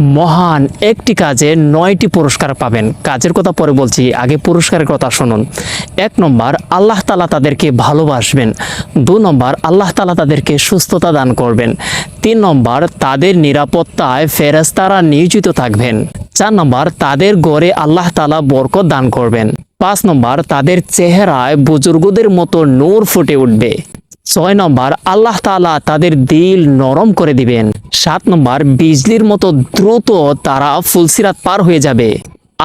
মহান একটি কাজে নয়টি পুরস্কার পাবেন। কাজের কথা পরে বলছি, আগে পুরস্কারের কথা শুনুন। এক নম্বর, আল্লাহ তালা তাদেরকে ভালোবাসবেন। দু নম্বর, আল্লাহ তালা তাদেরকে সুস্থতা দান করবেন। তিন নম্বর, তাদের নিরাপত্তায় ফেরেস্তারা নিয়োজিত থাকবেন। চার নম্বর, তাদের গড়ে আল্লাহ তালা বরকত দান করবেন। পাঁচ নম্বর, তাদের চেহারায় বুজুর্গদের মতো নূর ফুটে উঠবে। ছয় নম্বর, আল্লাহ তালা তাদের দিল নরম করে দিবেন। সাত নম্বর, বিজলির মতো দ্রুত তারা ফুলসিরাত পার হয়ে যাবে।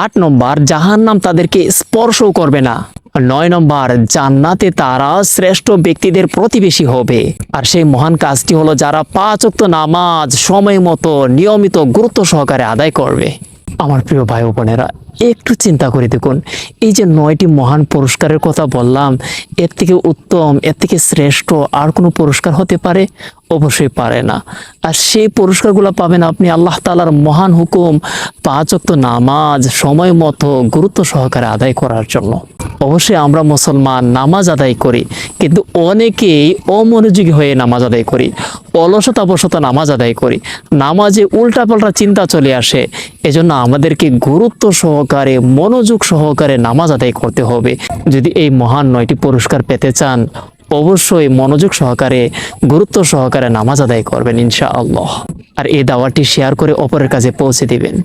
আট নম্বর, জাহান্নাম তাদেরকে স্পর্শও করবে না। নয় নম্বর, জান্নাতে তারা শ্রেষ্ঠ ব্যক্তিদের প্রতিবেশী হবে। আর সেই মহান কাজটি হলো যারা পাঁচ নামাজ সময় মতো নিয়মিত গুরুত্ব সহকারে আদায় করবে। আমার প্রিয় ভাই বোনেরা, একটু চিন্তা করে দেখুন, এই যে নয়টি মহান পুরস্কারের কথা বললাম, এর থেকে উত্তম, এর থেকে শ্রেষ্ঠ আর কোনো পুরস্কার হতে পারে? অবশ্যই পারে না। আর সেই পুরস্কারগুলো পাবেন আপনি আল্লাহ তালার মহান হুকুম, পাঁচ ওয়াক্ত নামাজ, সময় মতো গুরুত্ব সহকারে আদায় করার জন্য। অবশ্যই আমরা মুসলমান নামাজ আদায় করি, কিন্তু অনেকেই অমনোযোগী হয়ে নামাজ আদায় করি, অলসতাবশত নামাজ আদায় করি। নামাজে উল্টাপাল্টা চিন্তা চলে আসে, এজন্য আমাদেরকে গুরুত্ব সহকারে, মনোযোগ সহকারে নামাজ আদায় করতে হবে। যদি এই মহান নয়টি পুরস্কার পেতে চান, অবশ্যই মনোযোগ সহকারে, গুরুত্ব সহকারে নামাজ আদায় করবেন ইনশাআল্লাহ। আর এই দাওয়াটি শেয়ার করে অপরের কাছে পৌঁছে দিবেন।